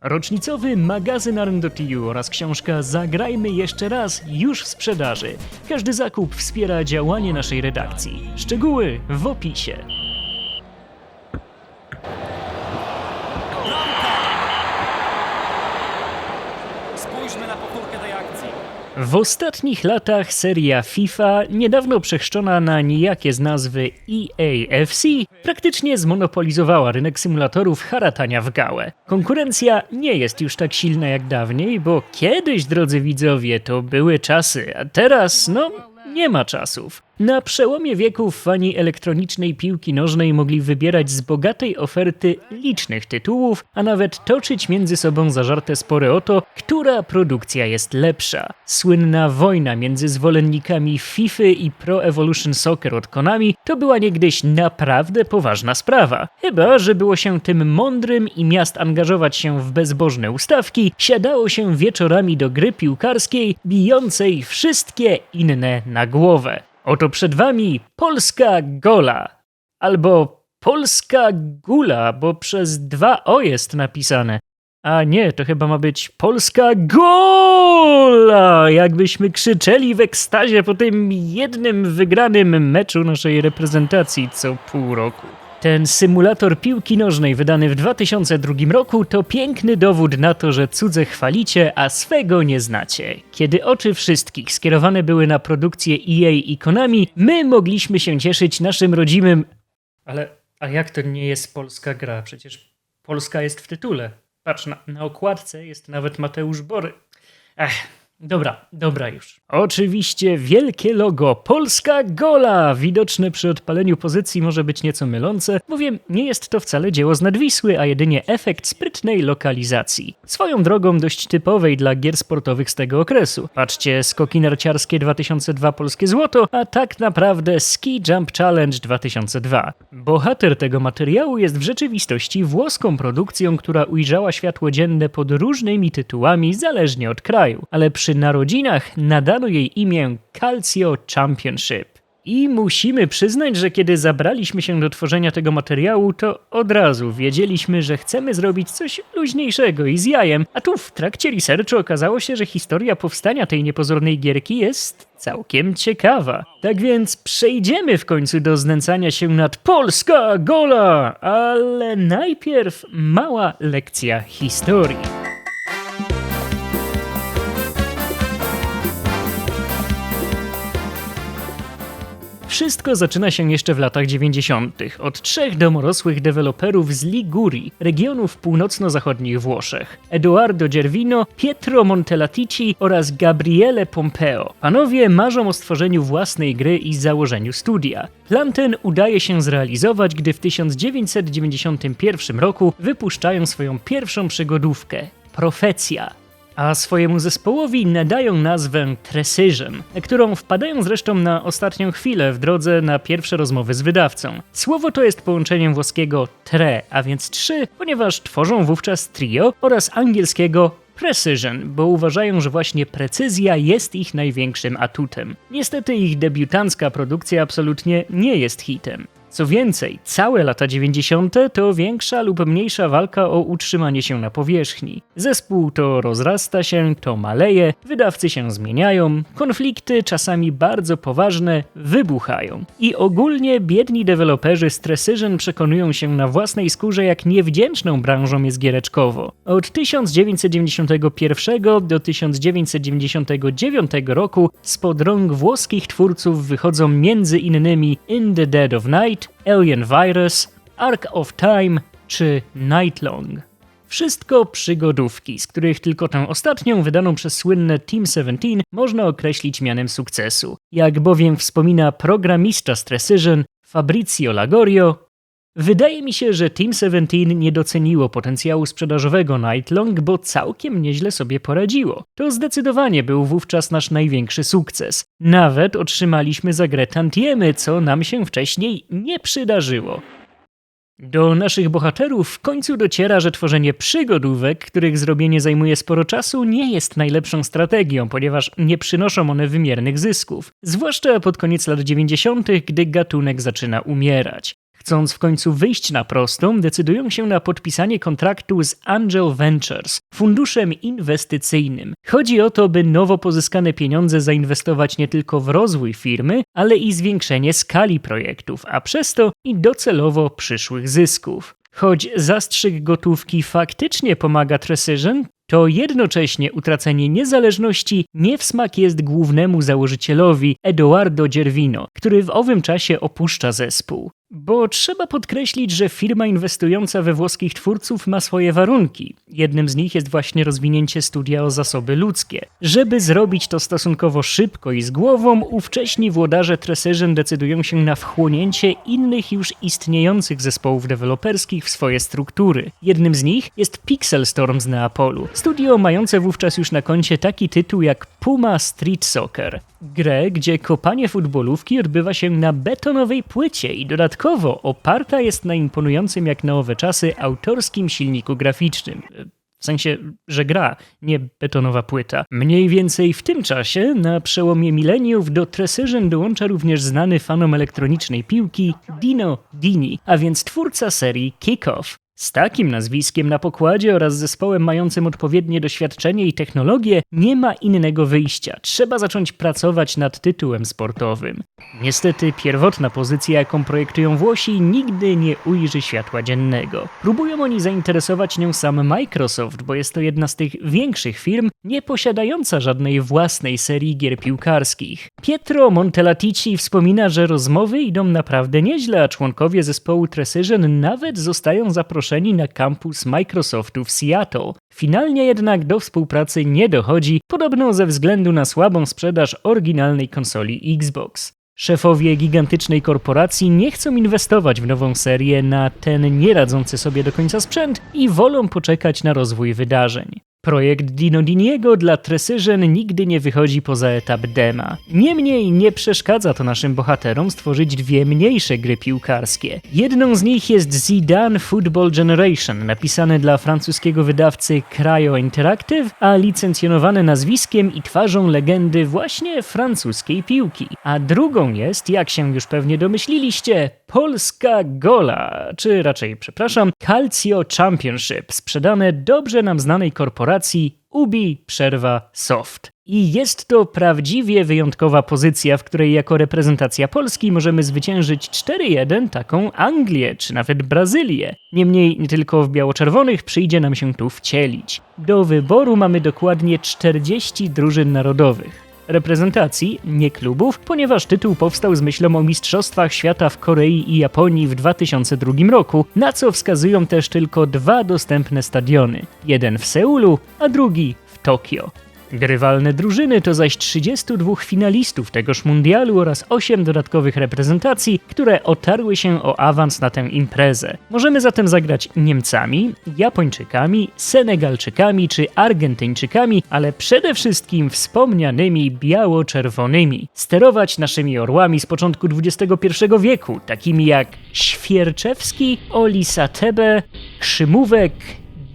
Rocznicowy magazyn Arndo.tu oraz książka Zagrajmy jeszcze raz już w sprzedaży. Każdy zakup wspiera działanie naszej redakcji. Szczegóły w opisie. Spójrzmy na powtórkę tej akcji. W ostatnich latach seria FIFA, niedawno przechrzczona na nijakie z nazwy EAFC, praktycznie zmonopolizowała rynek symulatorów haratania w gałę. Konkurencja nie jest już tak silna jak dawniej, bo kiedyś, drodzy widzowie, to były czasy, a teraz, no, nie ma czasów. Na przełomie wieków fani elektronicznej piłki nożnej mogli wybierać z bogatej oferty licznych tytułów, a nawet toczyć między sobą zażarte spory o to, która produkcja jest lepsza. Słynna wojna między zwolennikami FIFA i Pro Evolution Soccer od Konami to była niegdyś naprawdę poważna sprawa. Chyba, że było się tym mądrym i miast angażować się w bezbożne ustawki, siadało się wieczorami do gry piłkarskiej, bijącej wszystkie inne na głowę. Oto przed wami Polska Gola. Albo Polska Gula, bo przez dwa O jest napisane. A nie, to chyba ma być Polska Gola! Jakbyśmy krzyczeli w ekstazie po tym jednym wygranym meczu naszej reprezentacji co pół roku. Ten symulator piłki nożnej wydany w 2002 roku to piękny dowód na to, że cudze chwalicie, a swego nie znacie. Kiedy oczy wszystkich skierowane były na produkcję EA i Konami, my mogliśmy się cieszyć naszym rodzimym... Ale, a jak to nie jest polska gra? Przecież Polska jest w tytule. Patrz, na, na okładce jest nawet Mateusz Bory. Ech, dobra, dobra już. Oczywiście wielkie logo Polska Gola, widoczne przy odpaleniu pozycji może być nieco mylące, bowiem nie jest to wcale dzieło z nadwisły, a jedynie efekt sprytnej lokalizacji. Swoją drogą dość typowej dla gier sportowych z tego okresu. Patrzcie, skoki narciarskie 2002 polskie złoto, a tak naprawdę Ski Jump Challenge 2002. Bohater tego materiału jest w rzeczywistości włoską produkcją, która ujrzała światło dzienne pod różnymi tytułami zależnie od kraju, ale przy narodzinach nadano jej imię Calcio Championship. I musimy przyznać, że kiedy zabraliśmy się do tworzenia tego materiału, to od razu wiedzieliśmy, że chcemy zrobić coś luźniejszego i z jajem, a tu w trakcie researchu okazało się, że historia powstania tej niepozornej gierki jest całkiem ciekawa. Tak więc przejdziemy w końcu do znęcania się nad Polska Gola, ale najpierw mała lekcja historii. Wszystko zaczyna się jeszcze w latach 90. od trzech domorosłych deweloperów z Ligurii, regionów północno-zachodnich Włoszech. Eduardo Gervino, Pietro Montelatici oraz Gabriele Pompeo. Panowie marzą o stworzeniu własnej gry i założeniu studia. Plan ten udaje się zrealizować, gdy w 1991 roku wypuszczają swoją pierwszą przygodówkę Profecja a swojemu zespołowi nadają nazwę Precision, którą wpadają zresztą na ostatnią chwilę w drodze na pierwsze rozmowy z wydawcą. Słowo to jest połączeniem włoskiego tre, a więc trzy, ponieważ tworzą wówczas trio oraz angielskiego Precision, bo uważają, że właśnie precyzja jest ich największym atutem. Niestety ich debiutancka produkcja absolutnie nie jest hitem. Co więcej, całe lata 90. to większa lub mniejsza walka o utrzymanie się na powierzchni. Zespół to rozrasta się, to maleje, wydawcy się zmieniają, konflikty, czasami bardzo poważne, wybuchają. I ogólnie biedni deweloperzy z Precision przekonują się na własnej skórze, jak niewdzięczną branżą jest giereczkowo. Od 1991 do 1999 roku spod rąk włoskich twórców wychodzą innymi In the Dead of Night, Alien Virus, Ark of Time czy Nightlong. Wszystko przygodówki, z których tylko tę ostatnią, wydaną przez słynne Team 17, można określić mianem sukcesu. Jak bowiem wspomina programista Precision, Fabrizio Lagorio, Wydaje mi się, że Team 17 nie doceniło potencjału sprzedażowego Nightlong, bo całkiem nieźle sobie poradziło. To zdecydowanie był wówczas nasz największy sukces. Nawet otrzymaliśmy za grę tantiemy, co nam się wcześniej nie przydarzyło. Do naszych bohaterów w końcu dociera, że tworzenie przygodówek, których zrobienie zajmuje sporo czasu, nie jest najlepszą strategią, ponieważ nie przynoszą one wymiernych zysków. Zwłaszcza pod koniec lat 90., gdy gatunek zaczyna umierać. Chcąc w końcu wyjść na prostą, decydują się na podpisanie kontraktu z Angel Ventures, funduszem inwestycyjnym. Chodzi o to, by nowo pozyskane pieniądze zainwestować nie tylko w rozwój firmy, ale i zwiększenie skali projektów, a przez to i docelowo przyszłych zysków. Choć zastrzyk gotówki faktycznie pomaga Precision, to jednocześnie utracenie niezależności nie w smak jest głównemu założycielowi Eduardo Gervino, który w owym czasie opuszcza zespół. Bo trzeba podkreślić, że firma inwestująca we włoskich twórców ma swoje warunki. Jednym z nich jest właśnie rozwinięcie studia o zasoby ludzkie. Żeby zrobić to stosunkowo szybko i z głową, ówcześni włodarze Precision decydują się na wchłonięcie innych już istniejących zespołów deweloperskich w swoje struktury. Jednym z nich jest Pixel Storm z Neapolu, studio mające wówczas już na koncie taki tytuł jak Puma Street Soccer. Grę, gdzie kopanie futbolówki odbywa się na betonowej płycie i dodatkowo oparta jest na imponującym jak na owe czasy autorskim silniku graficznym. W sensie, że gra, nie betonowa płyta. Mniej więcej w tym czasie, na przełomie mileniów, do Precision dołącza również znany fanom elektronicznej piłki Dino Dini, a więc twórca serii Kickoff. Z takim nazwiskiem na pokładzie oraz zespołem mającym odpowiednie doświadczenie i technologię nie ma innego wyjścia. Trzeba zacząć pracować nad tytułem sportowym. Niestety pierwotna pozycja, jaką projektują Włosi, nigdy nie ujrzy światła dziennego. Próbują oni zainteresować nią sam Microsoft, bo jest to jedna z tych większych firm nie posiadająca żadnej własnej serii gier piłkarskich. Pietro Montelatici wspomina, że rozmowy idą naprawdę nieźle, a członkowie zespołu Precision nawet zostają zaproszeni na kampus Microsoftu w Seattle. Finalnie jednak do współpracy nie dochodzi, podobno ze względu na słabą sprzedaż oryginalnej konsoli Xbox. Szefowie gigantycznej korporacji nie chcą inwestować w nową serię na ten nieradzący sobie do końca sprzęt i wolą poczekać na rozwój wydarzeń. Projekt Dino Diniego dla Precision nigdy nie wychodzi poza etap dema. Niemniej nie przeszkadza to naszym bohaterom stworzyć dwie mniejsze gry piłkarskie. Jedną z nich jest Zidane Football Generation, napisane dla francuskiego wydawcy Cryo Interactive, a licencjonowane nazwiskiem i twarzą legendy właśnie francuskiej piłki. A drugą jest, jak się już pewnie domyśliliście, Polska Gola, czy raczej, przepraszam, Calcio Championship, sprzedane dobrze nam znanej korporacji Ubi Przerwa Soft. I jest to prawdziwie wyjątkowa pozycja, w której jako reprezentacja Polski możemy zwyciężyć 4-1 taką Anglię, czy nawet Brazylię. Niemniej nie tylko w biało-czerwonych przyjdzie nam się tu wcielić. Do wyboru mamy dokładnie 40 drużyn narodowych reprezentacji, nie klubów, ponieważ tytuł powstał z myślą o Mistrzostwach Świata w Korei i Japonii w 2002 roku, na co wskazują też tylko dwa dostępne stadiony. Jeden w Seulu, a drugi w Tokio. Grywalne drużyny to zaś 32 finalistów tegoż mundialu oraz 8 dodatkowych reprezentacji, które otarły się o awans na tę imprezę. Możemy zatem zagrać Niemcami, Japończykami, Senegalczykami czy Argentyńczykami, ale przede wszystkim wspomnianymi biało-czerwonymi. Sterować naszymi orłami z początku XXI wieku, takimi jak Świerczewski, Olisatebe, Krzymówek,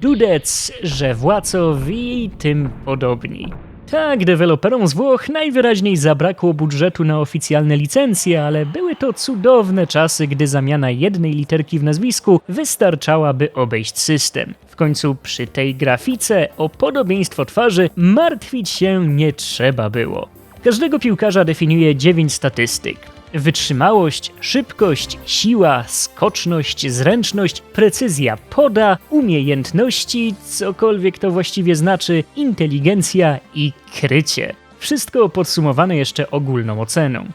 Dudec, Żewłacow i tym podobni. Tak, deweloperom z Włoch najwyraźniej zabrakło budżetu na oficjalne licencje, ale były to cudowne czasy, gdy zamiana jednej literki w nazwisku wystarczałaby obejść system. W końcu przy tej grafice o podobieństwo twarzy martwić się nie trzeba było. Każdego piłkarza definiuje 9 statystyk. Wytrzymałość, szybkość, siła, skoczność, zręczność, precyzja poda, umiejętności, cokolwiek to właściwie znaczy, inteligencja i krycie. Wszystko podsumowane jeszcze ogólną oceną.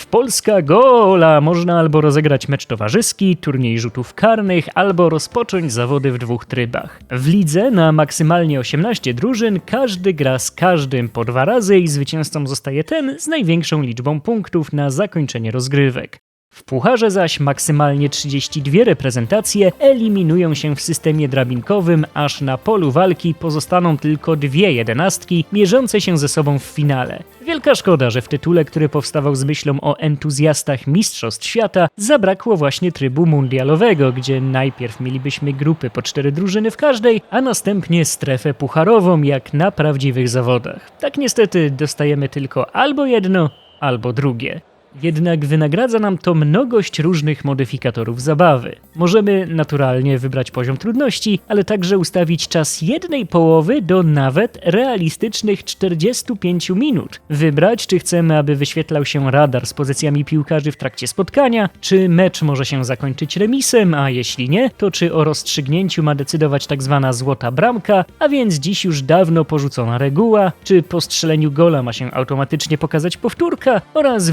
W Polska Gola można albo rozegrać mecz towarzyski, turniej rzutów karnych, albo rozpocząć zawody w dwóch trybach. W lidze na maksymalnie 18 drużyn każdy gra z każdym po dwa razy i zwycięzcą zostaje ten z największą liczbą punktów na zakończenie rozgrywek. W pucharze zaś maksymalnie 32 reprezentacje eliminują się w systemie drabinkowym, aż na polu walki pozostaną tylko dwie jedenastki mierzące się ze sobą w finale. Wielka szkoda, że w tytule, który powstawał z myślą o entuzjastach Mistrzostw Świata, zabrakło właśnie trybu mundialowego, gdzie najpierw mielibyśmy grupy po cztery drużyny w każdej, a następnie strefę pucharową jak na prawdziwych zawodach. Tak niestety dostajemy tylko albo jedno, albo drugie. Jednak wynagradza nam to mnogość różnych modyfikatorów zabawy. Możemy naturalnie wybrać poziom trudności, ale także ustawić czas jednej połowy do nawet realistycznych 45 minut. Wybrać, czy chcemy, aby wyświetlał się radar z pozycjami piłkarzy w trakcie spotkania, czy mecz może się zakończyć remisem, a jeśli nie, to czy o rozstrzygnięciu ma decydować tak zwana złota bramka, a więc dziś już dawno porzucona reguła, czy po strzeleniu gola ma się automatycznie pokazać powtórka oraz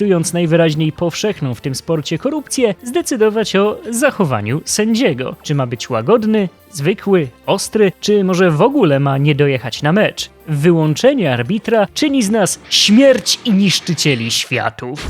wykorzystując najwyraźniej powszechną w tym sporcie korupcję, zdecydować o zachowaniu sędziego. Czy ma być łagodny, zwykły, ostry, czy może w ogóle ma nie dojechać na mecz? Wyłączenie arbitra czyni z nas śmierć i niszczycieli światów.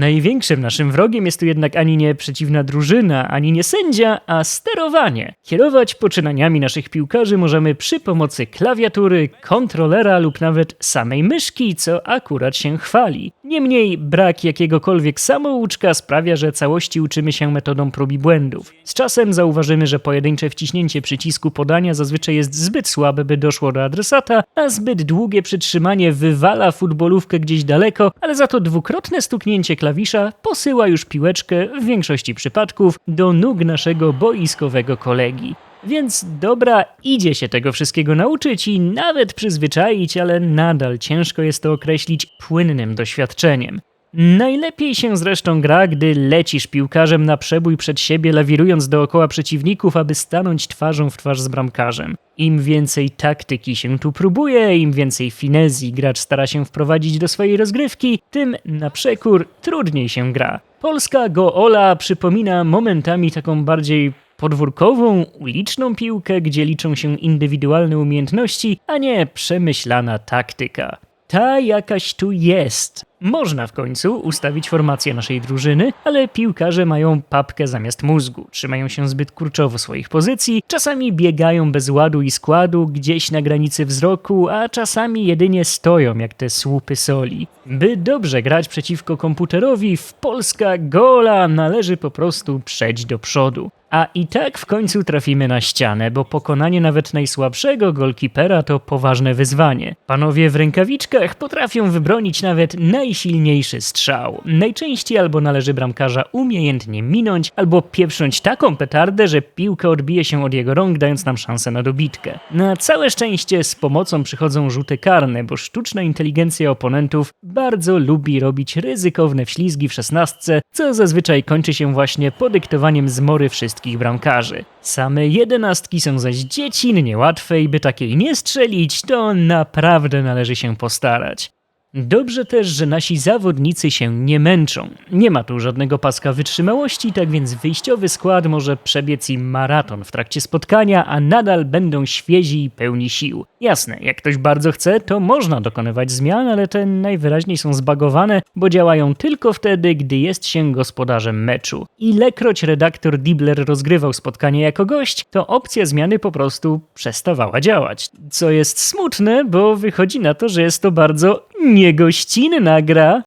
Największym naszym wrogiem jest tu jednak ani nie przeciwna drużyna, ani nie sędzia, a sterowanie. Kierować poczynaniami naszych piłkarzy możemy przy pomocy klawiatury, kontrolera lub nawet samej myszki, co akurat się chwali. Niemniej brak jakiegokolwiek samouczka sprawia, że całości uczymy się metodą prób i błędów. Z czasem zauważymy, że pojedyncze wciśnięcie przycisku podania zazwyczaj jest zbyt słabe, by doszło do adresata, a zbyt długie przytrzymanie wywala futbolówkę gdzieś daleko, ale za to dwukrotne stuknięcie klawisza posyła już piłeczkę w większości przypadków do nóg naszego boiskowego kolegi. Więc dobra, idzie się tego wszystkiego nauczyć i nawet przyzwyczaić, ale nadal ciężko jest to określić płynnym doświadczeniem. Najlepiej się zresztą gra, gdy lecisz piłkarzem na przebój przed siebie, lawirując dookoła przeciwników, aby stanąć twarzą w twarz z bramkarzem. Im więcej taktyki się tu próbuje, im więcej finezji gracz stara się wprowadzić do swojej rozgrywki, tym na przekór trudniej się gra. Polska Goola przypomina momentami taką bardziej podwórkową, uliczną piłkę, gdzie liczą się indywidualne umiejętności, a nie przemyślana taktyka. Ta jakaś tu jest. Można w końcu ustawić formację naszej drużyny, ale piłkarze mają papkę zamiast mózgu, trzymają się zbyt kurczowo swoich pozycji, czasami biegają bez ładu i składu gdzieś na granicy wzroku, a czasami jedynie stoją jak te słupy soli. By dobrze grać przeciwko komputerowi, w Polska gola należy po prostu przejść do przodu. A i tak w końcu trafimy na ścianę, bo pokonanie nawet najsłabszego golkipera to poważne wyzwanie. Panowie w rękawiczkach potrafią wybronić nawet najsilniejszy strzał. Najczęściej albo należy bramkarza umiejętnie minąć, albo pieprząć taką petardę, że piłka odbije się od jego rąk, dając nam szansę na dobitkę. Na całe szczęście z pomocą przychodzą rzuty karne, bo sztuczna inteligencja oponentów bardzo lubi robić ryzykowne wślizgi w szesnastce, co zazwyczaj kończy się właśnie podyktowaniem zmory wszystkich bramkarzy. Same jedenastki są zaś dziecinnie łatwe i by takiej nie strzelić, to naprawdę należy się postarać. Dobrze też, że nasi zawodnicy się nie męczą. Nie ma tu żadnego paska wytrzymałości, tak więc wyjściowy skład może przebiec im maraton w trakcie spotkania, a nadal będą świezi i pełni sił. Jasne, jak ktoś bardzo chce, to można dokonywać zmian, ale te najwyraźniej są zbagowane, bo działają tylko wtedy, gdy jest się gospodarzem meczu. Ilekroć redaktor Dibler rozgrywał spotkanie jako gość, to opcja zmiany po prostu przestawała działać. Co jest smutne, bo wychodzi na to, że jest to bardzo niegościnna gra.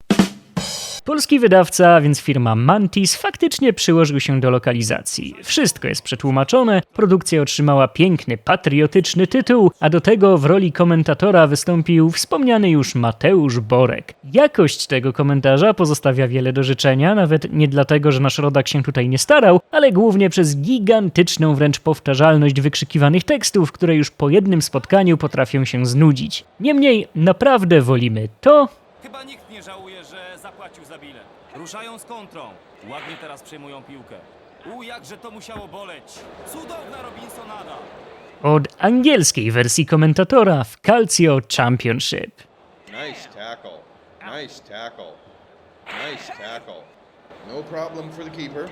Polski wydawca, więc firma Mantis, faktycznie przyłożył się do lokalizacji. Wszystko jest przetłumaczone, produkcja otrzymała piękny, patriotyczny tytuł, a do tego w roli komentatora wystąpił wspomniany już Mateusz Borek. Jakość tego komentarza pozostawia wiele do życzenia, nawet nie dlatego, że nasz rodak się tutaj nie starał, ale głównie przez gigantyczną wręcz powtarzalność wykrzykiwanych tekstów, które już po jednym spotkaniu potrafią się znudzić. Niemniej naprawdę wolimy to, Chyba nikt nie żałuje, zapłacił za bilet. Ruszają z kontrą. Ładnie teraz przejmują piłkę. U, jakże to musiało boleć. Cudowna Robinsonada. od angielskiej wersji komentatora w Calcio Championship. Nice tackle. Nice tackle. Nice tackle. No problem for the keeper.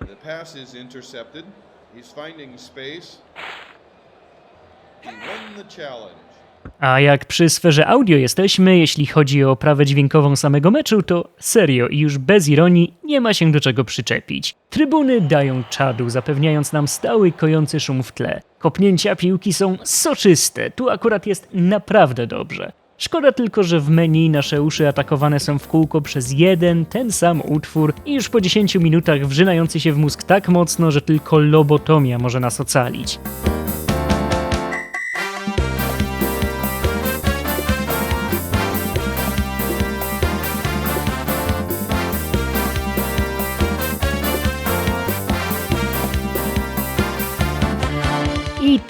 The pass is intercepted. He's finding space. He won the challenge. A jak przy sferze audio jesteśmy, jeśli chodzi o oprawę dźwiękową samego meczu, to serio i już bez ironii nie ma się do czego przyczepić. Trybuny dają czadu, zapewniając nam stały kojący szum w tle. Kopnięcia piłki są soczyste, tu akurat jest naprawdę dobrze. Szkoda tylko, że w menu nasze uszy atakowane są w kółko przez jeden, ten sam utwór i już po 10 minutach wrzynający się w mózg tak mocno, że tylko lobotomia może nas ocalić.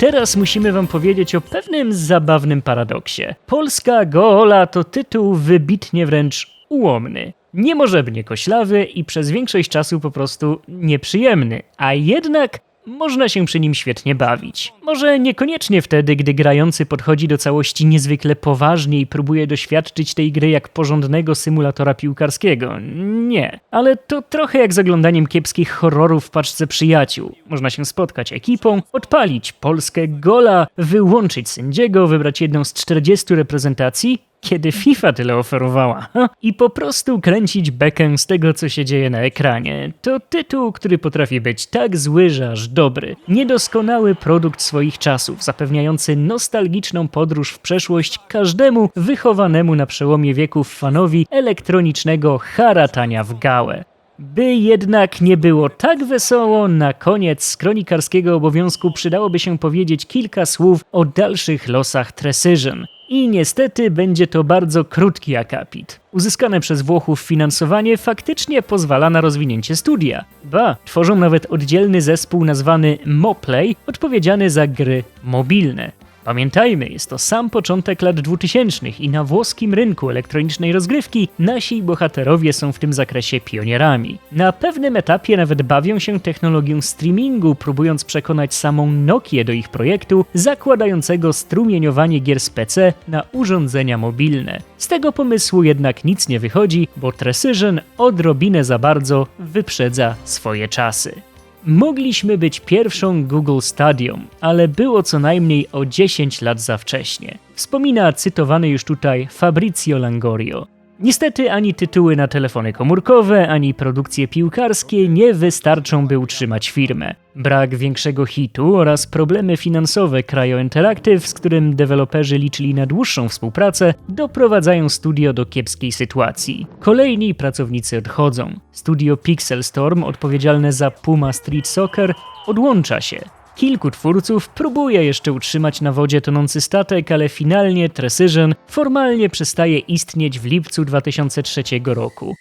Teraz musimy wam powiedzieć o pewnym zabawnym paradoksie. Polska Gola to tytuł wybitnie wręcz ułomny. Niemożebnie koślawy i przez większość czasu po prostu nieprzyjemny, a jednak można się przy nim świetnie bawić. Może niekoniecznie wtedy, gdy grający podchodzi do całości niezwykle poważnie i próbuje doświadczyć tej gry jak porządnego symulatora piłkarskiego. Nie. Ale to trochę jak z oglądaniem kiepskich horrorów w paczce przyjaciół. Można się spotkać ekipą, odpalić Polskę gola, wyłączyć sędziego, wybrać jedną z 40 reprezentacji kiedy FIFA tyle oferowała. I po prostu kręcić bekę z tego, co się dzieje na ekranie. To tytuł, który potrafi być tak zły, że aż dobry. Niedoskonały produkt swoich czasów, zapewniający nostalgiczną podróż w przeszłość każdemu wychowanemu na przełomie wieków fanowi elektronicznego haratania w gałę. By jednak nie było tak wesoło, na koniec z kronikarskiego obowiązku przydałoby się powiedzieć kilka słów o dalszych losach Precision. I niestety będzie to bardzo krótki akapit. Uzyskane przez Włochów finansowanie faktycznie pozwala na rozwinięcie studia. Ba, tworzą nawet oddzielny zespół nazwany Moplay, odpowiedzialny za gry mobilne. Pamiętajmy, jest to sam początek lat 2000 i na włoskim rynku elektronicznej rozgrywki nasi bohaterowie są w tym zakresie pionierami. Na pewnym etapie nawet bawią się technologią streamingu, próbując przekonać samą Nokię do ich projektu zakładającego strumieniowanie gier z PC na urządzenia mobilne. Z tego pomysłu jednak nic nie wychodzi, bo Precision odrobinę za bardzo wyprzedza swoje czasy. Mogliśmy być pierwszą Google Stadium, ale było co najmniej o 10 lat za wcześnie. Wspomina cytowany już tutaj Fabrizio Langorio. Niestety ani tytuły na telefony komórkowe, ani produkcje piłkarskie nie wystarczą, by utrzymać firmę. Brak większego hitu oraz problemy finansowe Cryo Interactive, z którym deweloperzy liczyli na dłuższą współpracę, doprowadzają studio do kiepskiej sytuacji. Kolejni pracownicy odchodzą. Studio Pixel Storm, odpowiedzialne za Puma Street Soccer, odłącza się. Kilku twórców próbuje jeszcze utrzymać na wodzie tonący statek, ale finalnie Precision formalnie przestaje istnieć w lipcu 2003 roku.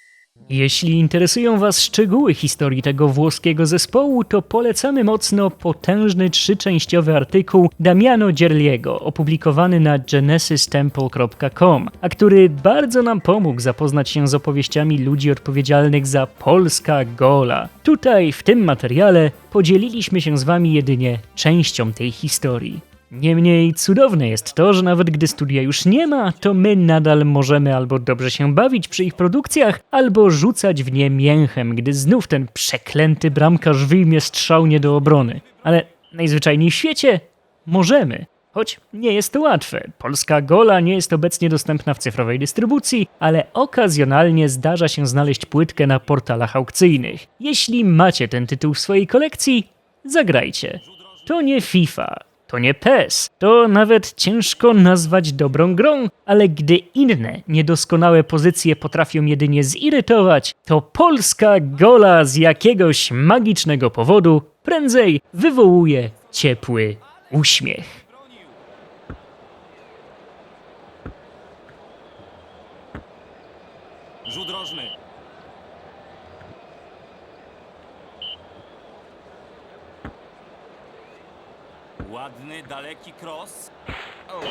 Jeśli interesują Was szczegóły historii tego włoskiego zespołu, to polecamy mocno potężny trzyczęściowy artykuł Damiano Dzierliego, opublikowany na genesistemple.com, a który bardzo nam pomógł zapoznać się z opowieściami ludzi odpowiedzialnych za Polska Gola. Tutaj, w tym materiale, podzieliliśmy się z Wami jedynie częścią tej historii. Niemniej cudowne jest to, że nawet gdy studia już nie ma, to my nadal możemy albo dobrze się bawić przy ich produkcjach, albo rzucać w nie mięchem, gdy znów ten przeklęty bramkarz wyjmie strzał nie do obrony. Ale najzwyczajniej w świecie możemy. Choć nie jest to łatwe. Polska Gola nie jest obecnie dostępna w cyfrowej dystrybucji, ale okazjonalnie zdarza się znaleźć płytkę na portalach aukcyjnych. Jeśli macie ten tytuł w swojej kolekcji, zagrajcie. To nie FIFA, to nie PES, to nawet ciężko nazwać dobrą grą, ale gdy inne niedoskonałe pozycje potrafią jedynie zirytować, to polska gola z jakiegoś magicznego powodu prędzej wywołuje ciepły uśmiech. Rzut rożny. Ładny, daleki cross. O.